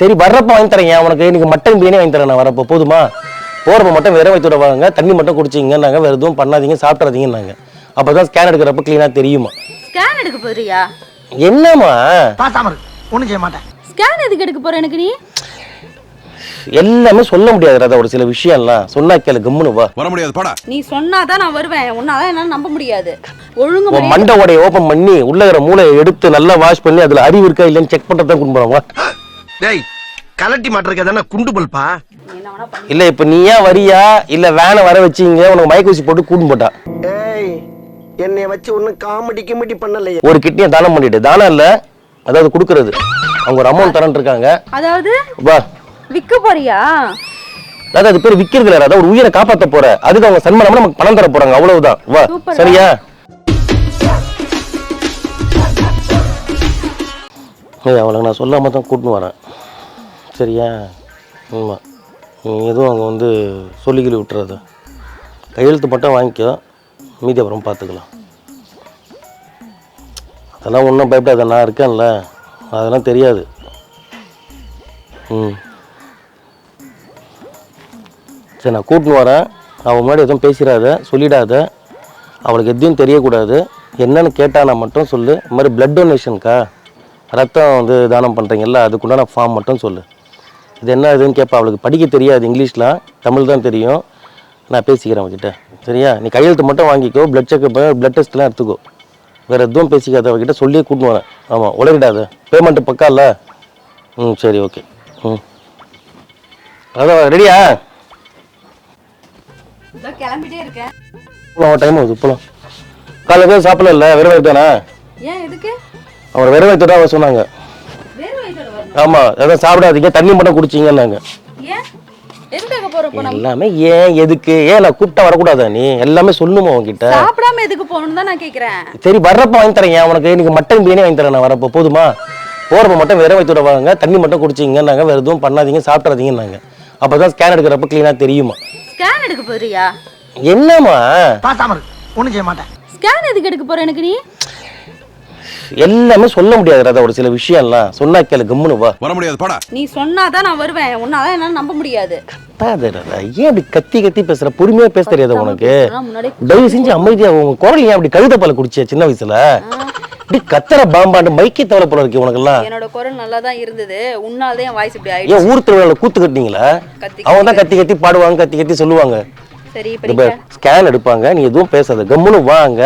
சரி வர்றப்ப வாங்கி தரேன். உனக்கு இன்னைக்கு மட்டன் பிரியாணி வாங்கி தரேன் நான் வரப்போ. போதுமா? போறப்ப மட்டும் வெறும் வயிற்றோட வாங்க. தண்ணி மட்டும் குடிச்சிங்கன்னாங்க. வேற எதுவும் பண்ணாதீங்க சாப்பிட்றாதீங்கன்னாங்க அப்பதான் ஸ்கேன் எடுக்கிறப்ப க்ளீனாக தெரியுமா? ஸ்கேன் எடுக்க போறியா? என்னம்மா? பாசாம ஒண்ணும் செய்ய மாட்டேன். ஸ்கேன் எதுக்கு எடுக்க போற எனக்கு நீ? எல்லாமே சொல்ல முடியாது ராதா ஒரு சில விஷயம்லாம். சொன்னா கேளு கம்முனு வா. வர முடியாது போடா. நீ சொன்னாதான் நான் வருவேன். உன்னால என்னால நம்ப முடியாது. ஒழுங்கு மண்டை உடைய ஓப்பன் பண்ணி உள்ள இருக்கிற மூளையை எடுத்து நல்லா வாஷ் பண்ணி அதுல அறிவு இருக்கா இல்லைன்னு செக் கொண்டு போறோம் வா. டேய் கலட்டி மாட்டிருக்க தானே குண்டு பல்பா. இல்ல இப்ப நீயா வரியா? இல்ல வேனை வர வச்சீங்க உனக்கு மயக்க ஊசி போட்டு கூட்டு போட்டா. ஏய் என்னைய வச்சு ஒன்னும் காமெடி கிமெடி பண்ணலையே. ஒரு கிட்னியை தானம் பண்ணிட்டு தானம் இல்ல அதாவது கொடுக்கறது. அவங்க ஒரு அமௌண்ட் தரேன் இருக்காங்க. அதாவது? வா. விக்க போறியா? அதாவது அது பேர் விக்கிறது இல்ல அதாவது ஒரு உயிரை காப்பாத்த போற. அதுக்கு அவங்க சன்மானமா நமக்கு பணம் தர போறாங்க அவ்வளவுதான். வா. சரியா? ஏய் அவளுக்கு நான் சொல்லாமல் தான் கூட்டின்னு வரேன். சரியா? ஆமாம் எதுவும் அங்கே வந்து சொல்லிக்கிளி விட்டுறது. கையெழுத்து மட்டும் வாங்கிக்கோ. மீதி அப்புறம் பார்த்துக்கலாம். அதெல்லாம் ஒன்றும் பயப்படாத நான் இருக்கேன்ல. அதெல்லாம் தெரியாது. ம். சரி நான் கூட்டின்னு வரேன். அவள் முன்னாடி எதுவும் பேசிடாத சொல்லிடாத. அவளுக்கு எதையும் தெரியக்கூடாது. என்னன்னு கேட்டானா மட்டும் சொல்லு. இந்த மாதிரி பிளட் டொனேஷனுக்கா ரத்தம் வந்து தானம் பண்ணுறீங்கல்ல அதுக்குண்டான ஃபார்ம் மட்டும் சொல்லு. இது என்ன இதுன்னு கேட்பா அவளுக்கு படிக்க தெரியாது இங்கிலீஷ்லாம் தமிழ் தான் தெரியும். நான் பேசிக்கிறேன் அவகிட்ட. சரியா? நீ கையெழுத்து மட்டும் வாங்கிக்கோ பிளட் செக்அப் பிளட் டெஸ்ட்லாம் எடுத்துக்கோ. வேறு எதுவும் பேசிக்காத அவகிட்ட சொல்லியே கூட்டின்னு வரேன். ஆமாம் உளறிடாத. பேமெண்ட்டு பக்கா இல்லை? ம் சரி ஓகே ம். அதான் ரெடியா கிளம்பிட்டே இருக்கேன். டைம் ஆகுது போகலாம் காலையில் எதுவும் சாப்பிடல வெறும் வயிற்றானே ஏன் எதுக்கு? அவங்க வெறும் வயிற்று தான் சொன்னாங்க? ஆமாம் எதுவும் சாப்பிடாதீங்க தண்ணி மட்டும் குடிச்சிங்கன்னாங்க. எல்லாமே ஏன் எதுக்கு? ஏன் நான் கூப்பிட்டா வரக்கூடாதா நீ? எல்லாமே சொல்லுமா உன்கிட்ட? சாப்பிடாம எதுக்கு போகணும்னு தான் நான் கேக்குறேன். சரி வர்றப்ப வாங்கி தரேன் உனக்கு? இன்னைக்கு மட்டன் பிரியாணி வாங்கி தரேன் நான் வரப்போ. போதுமா? போகிறப்ப மட்டும் வெறும் வயிற்றோட வாங்க தண்ணி மட்டும் குடிச்சிங்கன்னாங்க வேறு எதுவும் பண்ணாதீங்க சாப்பிட்றாதீங்கன்னாங்க அப்போ தான் ஸ்கேன் எடுக்கிறப்ப க்ளீனாக தெரியுமா? ஸ்கேன் எடுக்க போறியா? என்னம்மா? ஒண்ணும் செய்ய மாட்டேன். ஸ்கேன் எதுக்கு எடுக்க போற எனக்கு நீ? எல்லாமே சொல்ல முடியாது ராதா. ஒரு சில விஷயம்லாம் சொன்னா கேளு கம்முனு வா. வர முடியாது போடா. நீ சொன்னாதான் நான் வருவேன். உன்னால என்னால நம்ப முடியாது. கத்தாத ராதா. ஏன் அப்படி கத்தி கத்தி பேசுற? பொறுமையா பேச தெரியாத உனக்கு? தயவு செஞ்சு அமைதியா உங்க குரல் ஏன் அப்படி கழுத பால குடிச்சிய சின்ன வயசுல? இப்படி கத்துற பாம்பாண்டு மைக்கே தவிர போல இருக்கு உனக்கெல்லாம். என்னோட குரல் நல்லா தான் இருந்தது. உன்னால தான் வாய்ஸ் இப்படி ஆயிடுச்சு. ஏன் ஊர் திருவிழாவில் கூத்து கட்டினீங்களா? கத்தி அவங்க தான் கத்தி. கத்தி பாடுவாங்க கத்தி கத்தி சொல்லுவாங்க. சரி ஸ்கேன் எடுப்பாங்க நீ எதுவும் பேசாத. கம்முன்னு வாங்க.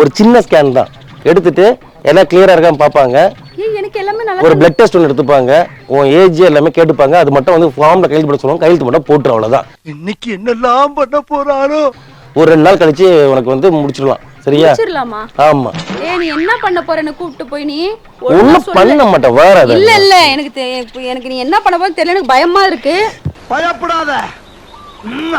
ஒரு சின்ன ஸ்கேன் தான். எடுத்துட்டு எல்லாம் கிளியரா இருக்கான்னு பார்ப்பாங்க. ஏய் எனக்கு எல்லாமே நல்லா ஒரு பிளட் டெஸ்ட் ஒன்று எடுத்துப்பாங்க. உன் ஏஜ் எல்லாமே கேட்டுப்பாங்க. அது மட்டும் வந்து ஃபார்ம்ல கையெழுத்து போட சொல்லுவாங்க. கையெழுத்து மட்டும் போட்டுரு அவ்வளவுதான். இன்னைக்கு என்னெல்லாம் பண்ண போறாரோ? ஒரு ரெண்டு நாள் கழிச்சு உனக்கு வந்து முடிச்சிடலாம். சரியா? ஆமா. ஏய் நீ என்ன பண்ண போறன்னு கூப்பிட்டு போய் நீ ஒண்ணும். பண்ண மாட்டேன். வேற அது இல்ல இல்ல. எனக்கு எனக்கு நீ என்ன பண்ண போறது தெரியல. எனக்கு பயமா இருக்கு. பயப்படாத. ம்,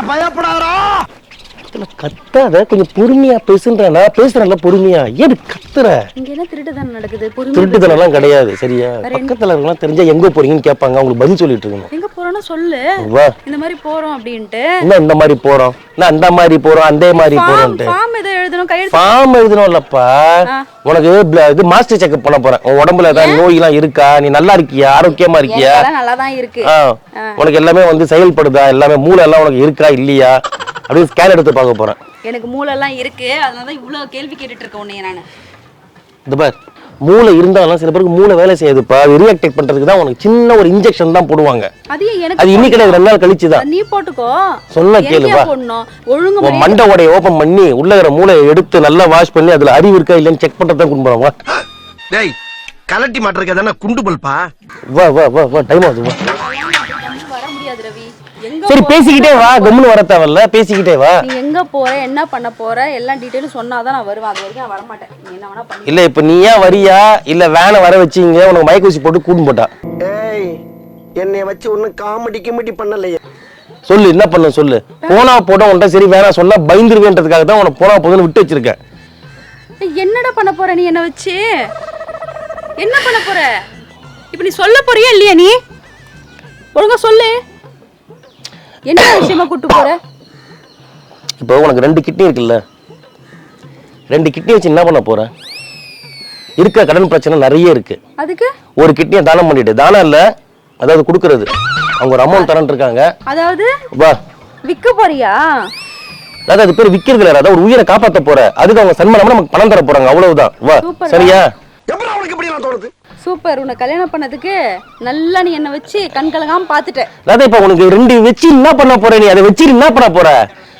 கத்தாத கொஞ்சம் பொறுமையா பேசுன்றா பேசுறேன்ல பொறுமையா. ஏன் இப்படி கத்துற? இங்க என்ன திருட்டு தானே நடக்குது கிடையாது சரியா? பக்கத்துல இருக்கலாம் தெரிஞ்சா எங்க போறீங்கன்னு கேட்பாங்க அவங்களுக்கு பதில் சொல்லிட்டு இருக்கணும். எங்க போறோம்னு சொல்லு. இந்த மாதிரி போறோம் அப்படின்ட்டு. என்ன இந்த மாதிரி போறோம்? என்ன அந்த மாதிரி போறோம் அந்த மாதிரி போறோம்ட்டு. ஃபார்ம் ஏதோ எழுதணும் கையெழுத்து ஃபார்ம் எழுதணும் இல்லப்பா உனக்கு இது மாஸ்டர் செக்அப் பண்ண போறேன். உன் உடம்புல ஏதாவது நோயெல்லாம் இருக்கா? நீ நல்லா இருக்கியா? ஆரோக்கியமா இருக்கியா? எல்லாம் நல்லா தான் இருக்கு உனக்கு எல்லாமே வந்து செயல்படுதா? எல்லாமே மூளை எல்லாம் உனக்கு இருக்கா இல்லையா? அப்படின்னு ஸ்கேன் எடுத்து பார்க்க போறேன். எனக்கு மூளை எல்லாம் இருக்கு. அதனால தான் இவ்வளவு கேள்வி கேட்டுட்டு இருக்கேன் உன்னைய நானு. இந்த பார் மூளை இருந்தாலும் சில பேருக்கு மூளை வேலை செய்யாதுப்பா. அது ரியாக்டேட் பண்றதுக்கு தான் உனக்கு சின்ன ஒரு இன்ஜெக்ஷன் தான் போடுவாங்க. அது எனக்கு அது இன்னைக்கு கிடையாது ரெண்டு நாள் கழிச்சு தான் நீ போட்டுக்கோ. சொன்னா எனக்கு கேளு, ஏன் வா. போடணும். ஒழுங்கு மண்டை உடைய ஓபன் பண்ணி உள்ள இருக்கிற மூளையை எடுத்து நல்லா வாஷ் பண்ணி அதுல அறிவு இருக்கா இல்லைன்னு செக் பண்றதான் கொண்டு போறோம் வா. டேய் கலட்டி மாட்டிருக்க தானே குண்டு பல்பா? வா வா வா வா டைம் ஆகுது வா. வர முடியாது ரவி. சரி பேசிக்கிட்டே வா கம்முன்னு வர தேவையில்ல பேசிக்கிட்டே வா. நீ எங்க போற? என்ன பண்ண போற? எல்லாம் டீடைலும் சொன்னாதான் நான் வருவேன். அது வரைக்கும் நான் வர மாட்டேன் நீ என்ன வேணா பண்ணி. இல்ல இப்ப நீயா வரியா? இல்ல வேனை வர வச்சீங்க? உனக்கு மயக்க ஊசி போட்டு கூட்டு போட்டா. ஏய் என்னைய வச்சு ஒன்னும் காமெடி கிமெடி பண்ணலையே. சொல்லு என்ன பண்ண சொல்லு? போனா போட்டா உன்ட்ட சரி வேணாம் சொல்ல பயந்துருவேன்றதுக்காக தான் உனக்கு போனா போதுன்னு விட்டு வச்சிருக்கேன். ஏய், என்னடா பண்ண போற நீ என்ன வச்சு? என்ன பண்ண போற? இப்ப நீ சொல்ல போறியா இல்லையா நீ? ஒழுங்கா சொல்லு. என்ன விஷயமா கூட்டு போற? இப்போ உனக்கு ரெண்டு கிட்னி இருக்குல்ல? ரெண்டு கிட்னி வச்சு என்ன பண்ண போற? இருக்க கடன் பிரச்சனை நிறைய இருக்கு. அதுக்கு? ஒரு கிட்னியை தானம் பண்ணிட்டு தானம் இல்ல அதாவது கொடுக்கறது. அவங்க ஒரு அமௌண்ட் தரேன் இருக்காங்க. அதாவது வா. விற்க போறியா? அதாவது அது பேர் விக்கிறது இல்ல அதாவது ஒரு உயிரை காப்பாத்த போற. அதுக்கு அவங்க சன்மானமா நமக்கு பணம் தர போறாங்க அவ்வளவுதான். வா. சரியா? எப்படி அவனுக்கு எப்படி நான் தோணுது? சூப்பர். உன்னை கல்யாணம் பண்ணதுக்கு நல்லா நீ என்னை வச்சு கண் கலங்காம பார்த்துட்ட. அதாவது இப்ப உனக்கு ரெண்டு வச்சு என்ன பண்ண போற நீ? அதை வச்சு என்ன பண்ண போற?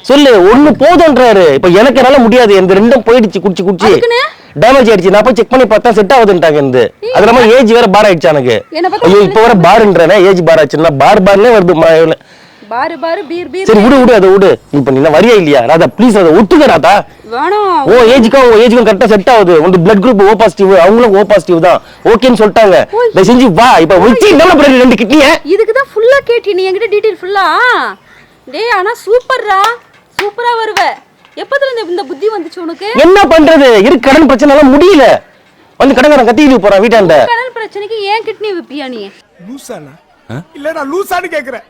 சொல்லு ஒண்ணு போதுன்றாரு இப்ப எனக்கு என்னால முடியாது. இந்த ரெண்டும் போயிடுச்சு குடிச்சு குடிச்சு? டேமேஜ் ஆயிடுச்சு. நான் போய் செக் பண்ணி பார்த்தா செட் ஆகுதுன்ட்டாங்க இந்த அது இல்லாம ஏஜ் வேற பார் ஆயிடுச்சு எனக்கு. ஐயோ இப்ப வேற பார்ன்றேன் ஏஜ் பார் ஆச்சுன்னா பார் பார்னே வருது. பாரு பாரு பீர் பீர். சரி விடு விடு அதை விடு. இப்ப நீ என்ன வரியா இல்லையா? ராதா ப்ளீஸ் அதை ஒத்துக்க ராதா. வேணும். ஓ ஏஜுக்கும் உங்க ஏஜுக்கும் கரெக்டா செட் ஆகுது. உங்க பிளட் குரூப் ஓ பாசிட்டிவ் அவங்களும் ஓ பாசிட்டிவ் தான். ஓகேன்னு சொல்லிட்டாங்க. தயவு செஞ்சு வா. இப்ப வச்சு என்ன பண்ணி ரெண்டு கிட்னிய? இதுக்கு தான் ஃபுல்லா கேட்டி நீ என்கிட்ட டீடைல் ஃபுல்லா டேய் ஆனா சூப்பர்ரா சூப்பரா வருவ. எப்பத்துல இந்த இந்த புத்தி வந்துச்சு உனக்கு? என்ன பண்றது? இருக்கு கடன் பிரச்சனை எல்லாம் முடியல. வந்து கடங்காரன் கத்திக்கிட்டு போறான் வீட்டாண்ட. கடன் பிரச்சனைக்கு ஏன் கிட்னி விப்பியா நீ? லூசானா? இல்ல நான் லூசான்னு கேக்குறேன்.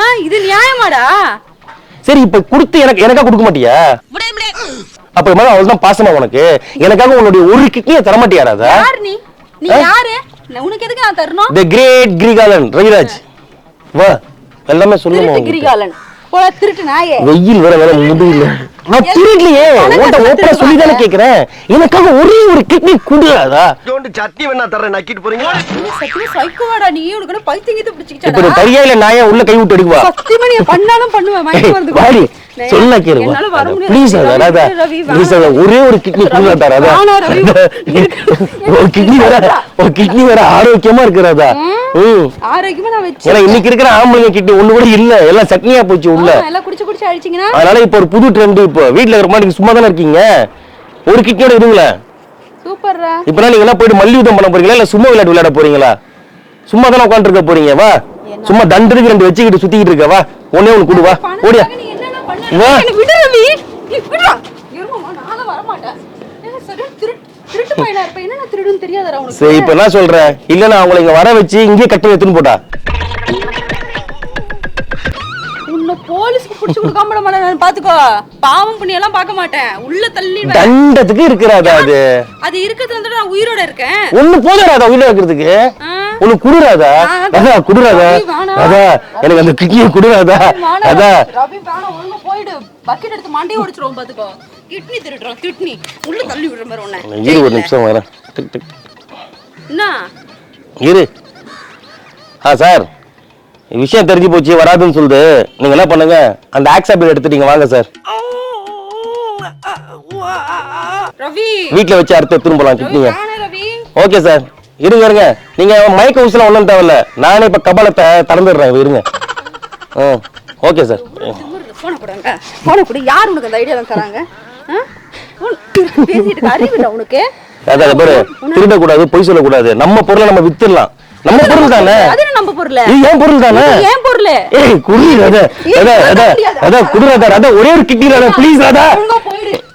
ஆ இது நியாயமாடா? சரி இப்ப கொடுத்து எனக்கு எனக்கா கொடுக்க மாட்டியா? அப்ப மேல அவள் தான் பாசமா உனக்கு? எனக்காக உன்னுடைய ஒரு கிட்னியை தர மாட்டியாராதா யார் நீ? நீ யாரு? நான் உனக்கு எதுக்கு நான் தரணும்? The great Kirikalan Raviraj. வா எல்லாமே சொல்லுமா. கிரிகாலன் போல திருட்டு நாயே. வெயில் வேற வேற முடியல நான் திருடலையே உன்கிட்ட ஓப்பனா சொல்லி தானே கேக்குறேன். எனக்காக ஒரே ஒரு கிட்னி குடுறாதா ஜோண்டு சட்னி வேணா தரேன் நக்கிட்டு போறீங்க நீ சத்தியமா சைக்கோவாடா நீ? உனக்கு என்ன பைத்தியங்கத்தை இப்ப தரியா இல்ல நாயா உள்ள கை விட்டு எடுக்குவா சத்தியமா நீ பண்ணாலும் பண்ணுவேன் மயக்கம் வரதுக்கு. வாடி. நான் சொல்ல. Please please. ஒரே ஒரு கிட்னி ரவி. ஒரு கிட்னி வேற ஒரு கிட்னி வேற ஆரோக்கியமா இருக்கு ராதா ம். ஆரோக்கியமா நான் வச்சு ஏன்னா இன்னைக்கு இருக்கிற ஆம்பளைங்க கிட்னி ஒண்ணு கூட இல்ல. எல்லாம் சட்னியா போச்சு உள்ள. அதனால இப்ப ஒரு புது ட்ரெண்ட் இப்போ. வீட்ல இருக்கிற மாதிரி சும்மா தானே இருக்கீங்க? ஒரு கிட்னியோட இருங்களேன் சூப்பர்ரா. இப்ப நீங்க எல்லாம் போயிட்டு மல்யுத்தம் பண்ண போறீங்களா? இல்ல சும்மா விளையாட்டு விளையாட போறீங்களா? சும்மா தானே உட்காந்துட்டு இருக்க போறீங்க. வா. சும்மா தண்டத்துக்கு ரெண்டு வச்சுக்கிட்டு சுத்திக்கிட்டு இருக்க வா. ஒண்ணே ஒண்ணு குடு வா. ஓடியா. விடு ரவி. விடுடா. சரி இப்ப என்ன சொல்றேன் இல்ல நான் அவங்களை இங்க வர வச்சு இங்கே கட்டி எடுத்துன்னு போட்டா. உன்னை போலீஸ்க்கு புடிச்சு கொடுக்காம விட மாட்டேன் நான் பாத்துக்கோ? பாவம் புண்ணியெல்லாம் பார்க்க மாட்டேன். உள்ள தள்ளிடுவேன் தண்டத்துக்கு இருக்கிறாதா அது? அது இருக்கிறது வந்துட்டு நான் உயிரோட இருக்கேன். ஒண்ணு போதாதா உயிர வைக்கிறதுக்கு ஒண்ணு குடுறாதா. அதா குடுறாதா. அதா எனக்கு அந்த கிட்னியை குடுறாதா. அதா ரவி வேணாம், ஒழுங்கா போயிடு. பக்கெட் எடுத்து மண்டையை உடைச்சிருவோம் பாத்துக்கோ. கிட்னி திருடுறோம் கிட்னி உள்ள தள்ளி விடுற மாதிரி உன்னை இரு ஒரு நிமிஷம் வரேன் டிக், டிக். என்ன? இரு. ஆ சார். விஷயம் தெரிஞ்சு போச்சு வராதுன்னு சொல்லுது. நீங்க என்ன பண்ணுங்க? அந்த ஆக்சாபிள் எடுத்துட்டீங்க வாங்க சார். ரவி. வீட்ல வச்சு அறுத்து எடுத்துன்னு போலாம் ரவி ஓகே சார். இருங்க இருங்க. நீங்க மயக்க ஊசலாம் ஒன்றும் தேவையில்ல. நானே இப்ப கபாலத்தை திறந்துடுறேன். இருங்க. ம் ஓகே சார் போன கொடுங்க. போன கொடு. யார் உனக்கு அந்த ஐடியா தராங்க? ஆ? உன்- பேசிட்டு இருக்க அறிவு இல்ல உனக்கு. அதான் பாரு. திருடக்கூடாது பொய் சொல்லக்கூடாது. நம்ம பொருளை நம்ம வித்துடலாம். நம்ம பொருள் தானே? அது என்ன நம்ம பொருள்? இது ஏன் பொருள் தானே? ஏன் பொருள்? ஏய் குடி ராதா குடு ராதா ராதா. ஒரே ஒரு கிட்னி ராதா. ப்ளீஸ் ராதா.